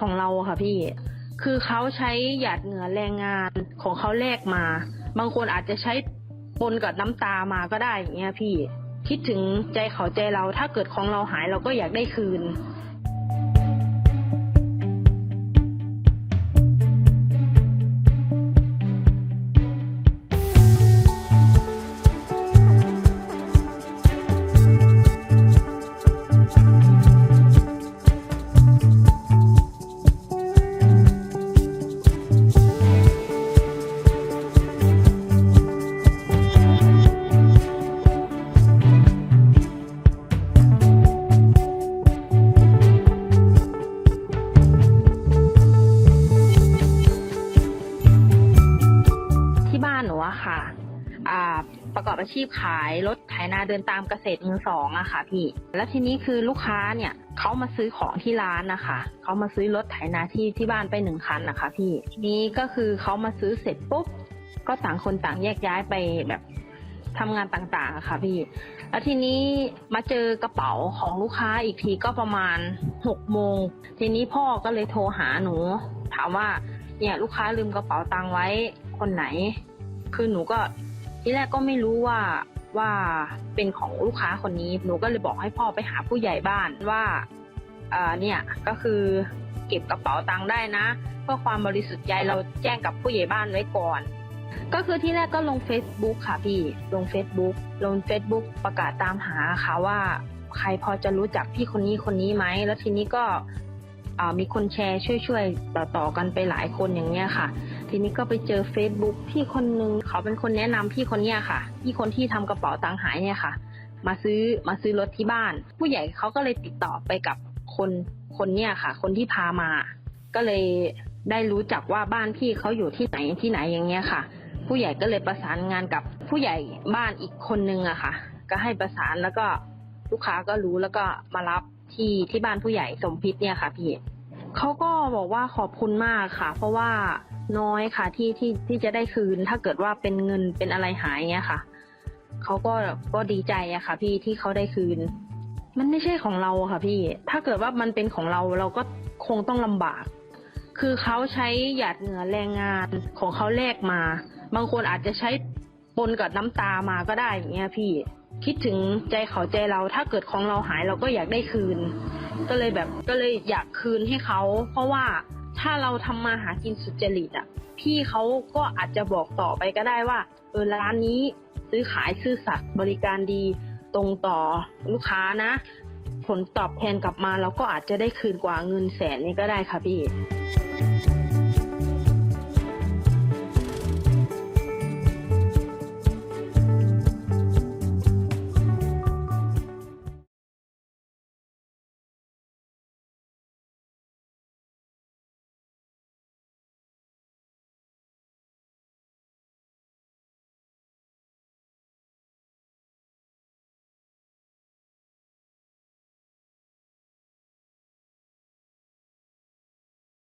ของเราค่ะพี่ คือเขาใช้หยาดเหงื่อแรงงานของเขาแลกมา บางคนอาจจะใช้ปนกับน้ำตามาก็ได้อย่างเงี้ยพี่ คิดถึงใจเขาใจเราถ้าเกิดของเราหายเราก็อยากได้คืน หนูอะค่ะอ่าประกอบอาชีพขายรถไถนาเดินตามเกษตรมือสองอะค่ะ พี่ แล้วทีนี้คือลูกค้าเนี่ยเขามาซื้อของที่ร้านนะคะเขามาซื้อรถไถนาที่ที่บ้านไปหนึ่งคันนะคะ พี่ทีนี้ก็คือเขามาซื้อเสร็จปุ๊บก็ต่างคนต่างแยกย้ายไปแบบทำงานต่างๆอะค่ะพี่ แล้วทีนี้มาเจอกระเป๋าของลูกค้าอีกทีก็ประมาณหกโมง ทีนี้พ่อก็เลยโทรหาหนู ถามว่าเนี่ยลูกค้าลืมกระเป๋าตังค์ไว้คนไหน คือหนูก็ที่แรกก็ไม่รู้ว่าว่าเป็นของลูกค้าคนนี้ หนูก็เลยบอกให้พ่อไปหาผู้ใหญ่บ้านว่าเอ่อเนี่ยก็คือเก็บกระเป๋าตังค์ได้นะ เพื่อความบริสุทธิ์ใจเราแจ้งกับผู้ใหญ่บ้านไว้ก่อน ก็คือที่แรกก็ลง Facebook ค่ะพี่ ลง Facebook ลง Facebook ประกาศตามหาค่ะว่าใครพอจะรู้จักพี่คนนี้คนนี้ไหม แล้วทีนี้ก็มีคนแชร์ช่วยๆต่อๆกันไปหลายคนอย่างเงี้ยค่ะ ทีนี้ก็ไปเจอ Facebook พี่คนนึงเขาเป็นคนแนะนำพี่คนเนี้ยค่ะ พี่คนที่ทำกระเป๋าตังค์หายเนี่ยค่ะ มาซื้อมาซื้อรถที่บ้าน ผู้ใหญ่เขาก็เลยติดต่อไปกับคนคนเนี้ยค่ะ คนที่พามา ก็เลยได้รู้จักว่าบ้านพี่เขาอยู่ที่ไหนที่ไหนอย่างเงี้ยค่ะ ผู้ใหญ่ก็เลยประสานงานกับผู้ใหญ่บ้านอีกคนนึงอะค่ะ ก็ให้ประสานแล้วก็ลูกค้าก็รู้แล้วก็มารับที่ที่บ้านผู้ใหญ่สมพิษเนี่ยค่ะพี่ เขาก็บอกว่าขอบคุณมากค่ะ เพราะว่าน้อยค่ะที่ที่ที่จะได้คืน ถ้าเกิดว่าเป็นเงินเป็นอะไรหายเนี่ยค่ะเขาก็ก็ดีใจอะค่ะ พี่ที่เขาได้คืน มันไม่ใช่ของเราค่ะ พี่ ถ้าเกิดว่ามันเป็นของเราเราก็คงต้องลำบาก คือเขาใช้หยาดเหงื่อแรงงานของเขาแลกมา บางคนอาจจะใช้ปนกับน้ำตามาก็ได้อย่างเงี้ยพี่ คิดถึงใจเขาใจเราถ้าเกิดของเราหายเราก็อยากได้คืน ก็เลยแบบก็เลยอยากคืนให้เขา เพราะว่าถ้าเราทำมาหากินสุจริตอะ พี่เขาก็อาจจะบอกต่อไปก็ได้ว่าเออร้านนี้ซื้อขายซื่อสัตย์บริการดีตรงต่อลูกค้านะ ผลตอบแทนกลับมาเราก็อาจจะได้คืนกว่าเงินแสนนี้ก็ได้ค่ะพี่